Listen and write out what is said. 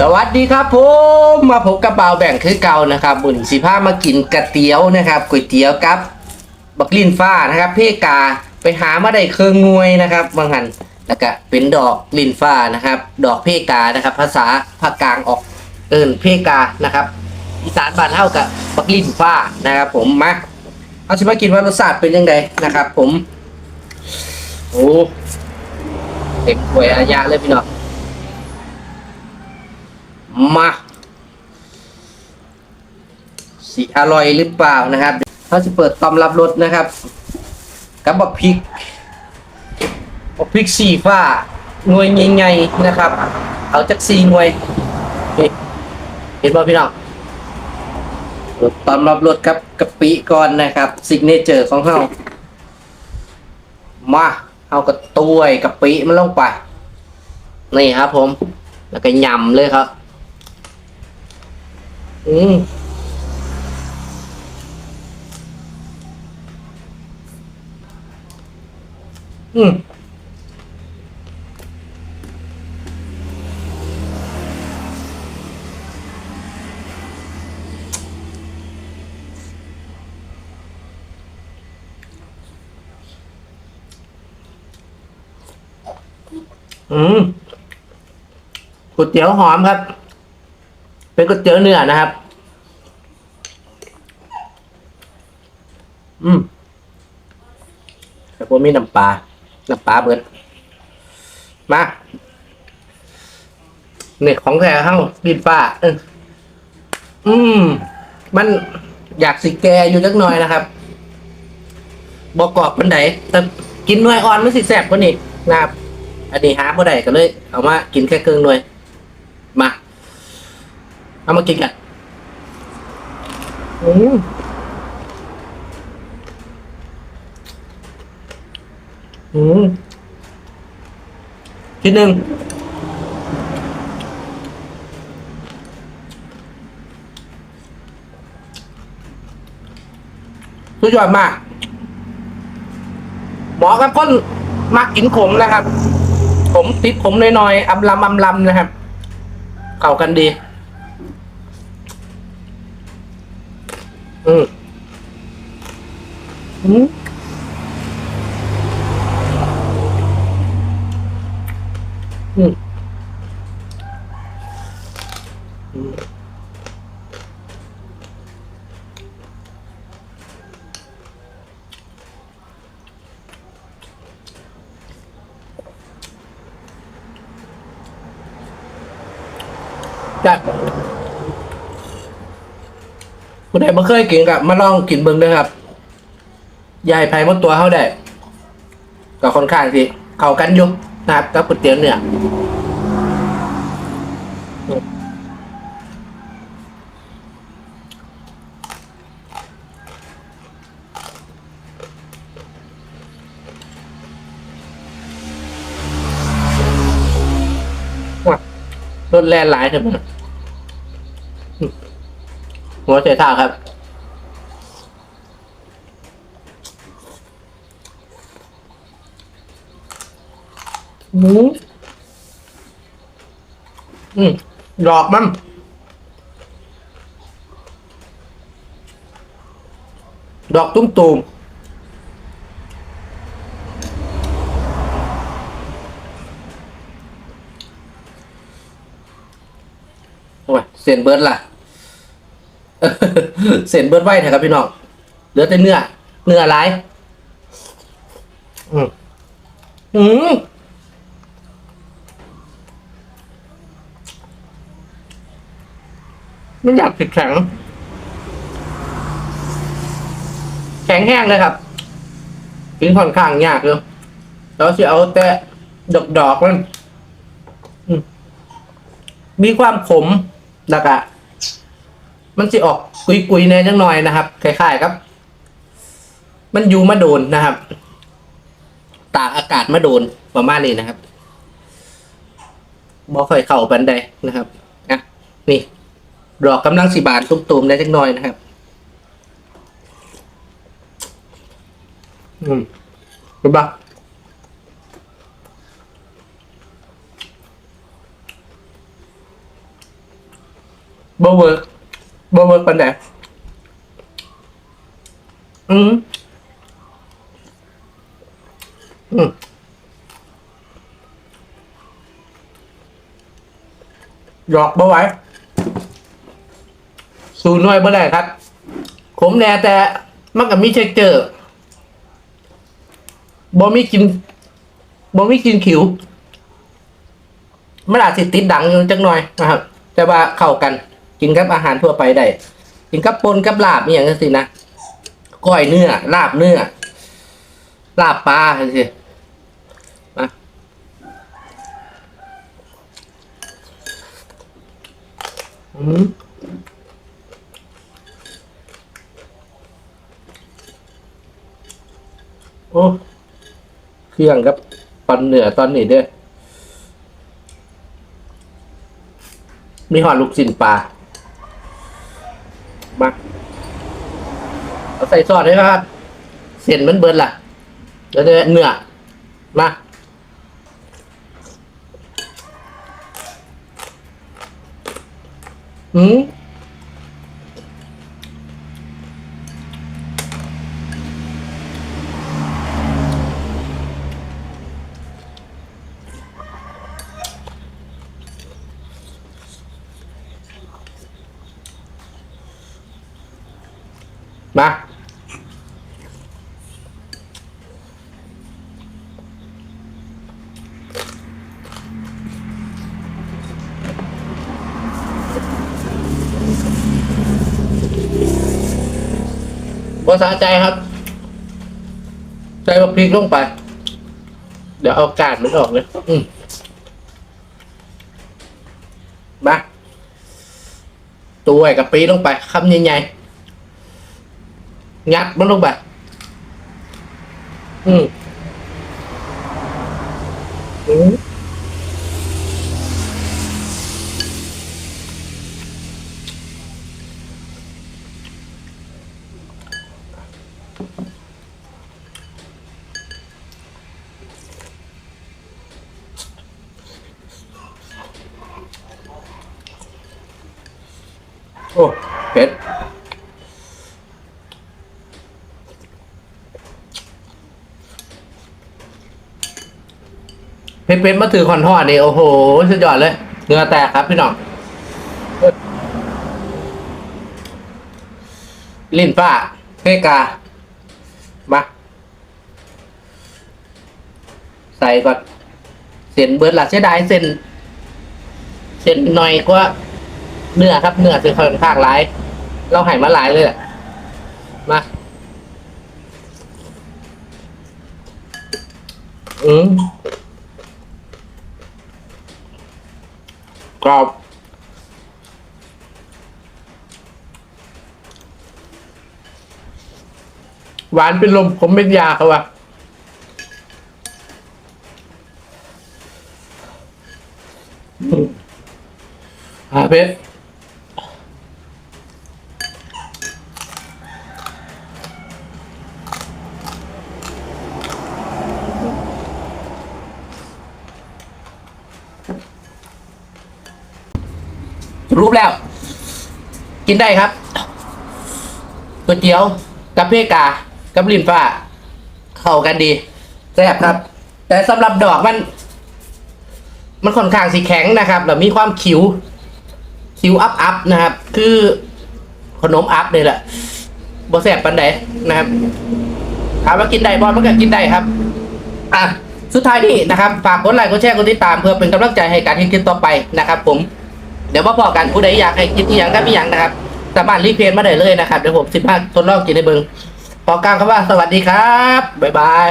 สวัสดีครับผมมาพบกับบ่าแบ่งคือเก่านะครับบุญสีผ้ามากินกระเตี๋ยวนะครับก๋วยเตี๋ยวกับบักลินฟ้านะครับเพกาไปหามาได้เครื่องงวยนะครับบางหันแล้วก็เป็นดอกลินฟ้านะครับ ดอกเพกานะครับ ภาษาภาคกลางออกเอินเพกานะครับอีสานบ้านเท่ากับบักลินฟ้านะครับ ผมมาเอาชิมากินว่ารสชาติเป็นยังไงนะครับ ผมโอ้เต็มถ้วยอายะเลยพี่น้อง มาสีอร่อยหรือเปล่านะครับเขาจะเปิดตอมรับรสนะครับ กับบักพริกบักพริกสีฟ้าหน่วยใหญ่ๆนะครับ เอาจากสีหน่วยเห็นป่พี่น้องตอมรับรสกับกะปิก่อนนะครับซิกเนเจอร์ของเรามาเอากระต้วยกะปิมันลงไป นี่ครับผม แล้วก็ยำเลยครับ อืมอืมอืมก๋วยเตี๋ยวหอมครับ เป็นก๋วยเตี๋ยวเนื้อนะครับ อืมแต่ผมมีน้ำปลา น้ำปลาเบิด มาเนี่ยของแท้เข้าดินฟ้าเอออืม มันอยากสิแกอยู่จักหน่อยนะครับบอกกรอบปันไดแต่กินหน่วยอ่อนมันสิแสบกว่านี้นะครับ อันนี้หาบ่ได้ก็เลย เอามากินแค่ครึ่งหน่วย มา เอามากินกันอืม อืมทีหนึ่งสุดยอดมาก หมอครับคนมักกินขมนะครับ ผมติดขมน้อยๆอำลำอำลำนะครับ เข้ากันดี อืมอืม อืมอืมจัดผู้ใดบ่เคยกินกับมาลองกินเบิ่งด้วยครับยายไผ่มดตัวเขาได้ก็ค่อนข้างที่ เข้ากันอยู่ นะครับกับก๋วยเตี๋ยวเนื้อว่ะรถแล่นหลายเถอะมั้งอืมหัวใจเท้าครับ หมูอืมดอกมันดอกตุ้มตูมโอ้ยเส้นเบิร์ดล่ะ เส้นเบิร์ดไว้เถอะครับพี่น้องเหลือแต่เนื้อ เนื้ออะไร อืมอืม มันอยากผิดแข็ง แข็งแห้งเลยครับ กินค่อนข้างยากเลยเราจะเอาแต่ดอกดอกๆมันมีความขมแล้วก็มันจะออกกุยๆแน่จังหน่อยนะครับคล้ายๆครับ มันอยู่มาโดนนะครับ ตากอากาศมาโดนประมาณนี้นะครับบ่ค่อยเข้าปันใดนะครับอะนี่ ดอกกำลังสีบานตุ้มๆได้จักหน่อยนะครับ อืมเห็นปะบเวิร์กบเวิร์กปันไหนอืมอืมหยอกบ่ไหว สูน้อยบ่ได้ครับ ผมแน่แต่มันก็มีเช็คเจอร์บ่มีกินบ่มีกินขิวมันอาจสิติดดังอยู่จักหน่อยนะครับ แต่ว่าเข้ากันกินกับอาหารทั่วไปได้กินกับปนกับลาบอย่างนั้สินะก้อยเนื้อลาบเนื้อลาบปลาสิมาอืม โอ้เครื่องกับปันเหนือตอนนี้เด้อมีหอดลูกชิ้นปลามาเอาใส่ซอสด้วยครับเส้นมันเบิร์ล่ะแล้วเนื้อเนื้อมาอืม มาบสาใจครับใส่บักพริกลงไป เดี๋ยวเอากาดมันออกเลยอืมมาตัวไอ้กับปีลงไปคำใหญ่ๆ งัดมันลงไป อืมอืมโอ้เผ็ด เผ็ดเป็นมาถือคอนทอดนี่โอ้โหสุดยอดเลยเนื้อแตกครับพี่น้องลิ้นป้าเพกามาใส่ก่อนเส้นเบิร์ดละเสียดายเส้นเส้นหน่อยกว่าเนื้อครับเนื้อคือค่อนข้างหลาย เราหายมาหลายเลยอะมาอืม กรอบหวานเป็นลมผมเป็นยาเขาอะอ่าเพชร รูปแล้ว กินได้ครับก๋วยเตี๋ยวกับเพกา กับลินฟ้า เข้ากันดีแซ่บครับ แต่สำหรับดอกมัน มันค่อนข้างสีแข็งนะครับแล้วมีความขิวคิวอัพอัพนะครับ คือขนมอัพเลยแหละบ่แซ่บปันใดนะครับถามว่ากินได้บอลมันก็กินได้ครับ อะ สุดท้ายนี่นะครับ ฝากกดไลค์ กดแชร์ กดติดตามเพื่อเป็นกำลังใจให้การที่คลิปต่อไปนะครับผม ดี๋ยวมาพอกันผู้ใดอยากให้คิดอีหยังก็มีอย่างนะครับ สามารถรีเพลย์มาได้เลยนะครับเดี๋ยวผมสิบห้าทดลองกินในเบิงพอกลางคำว่าสวัสดีครับบ๊ายบาย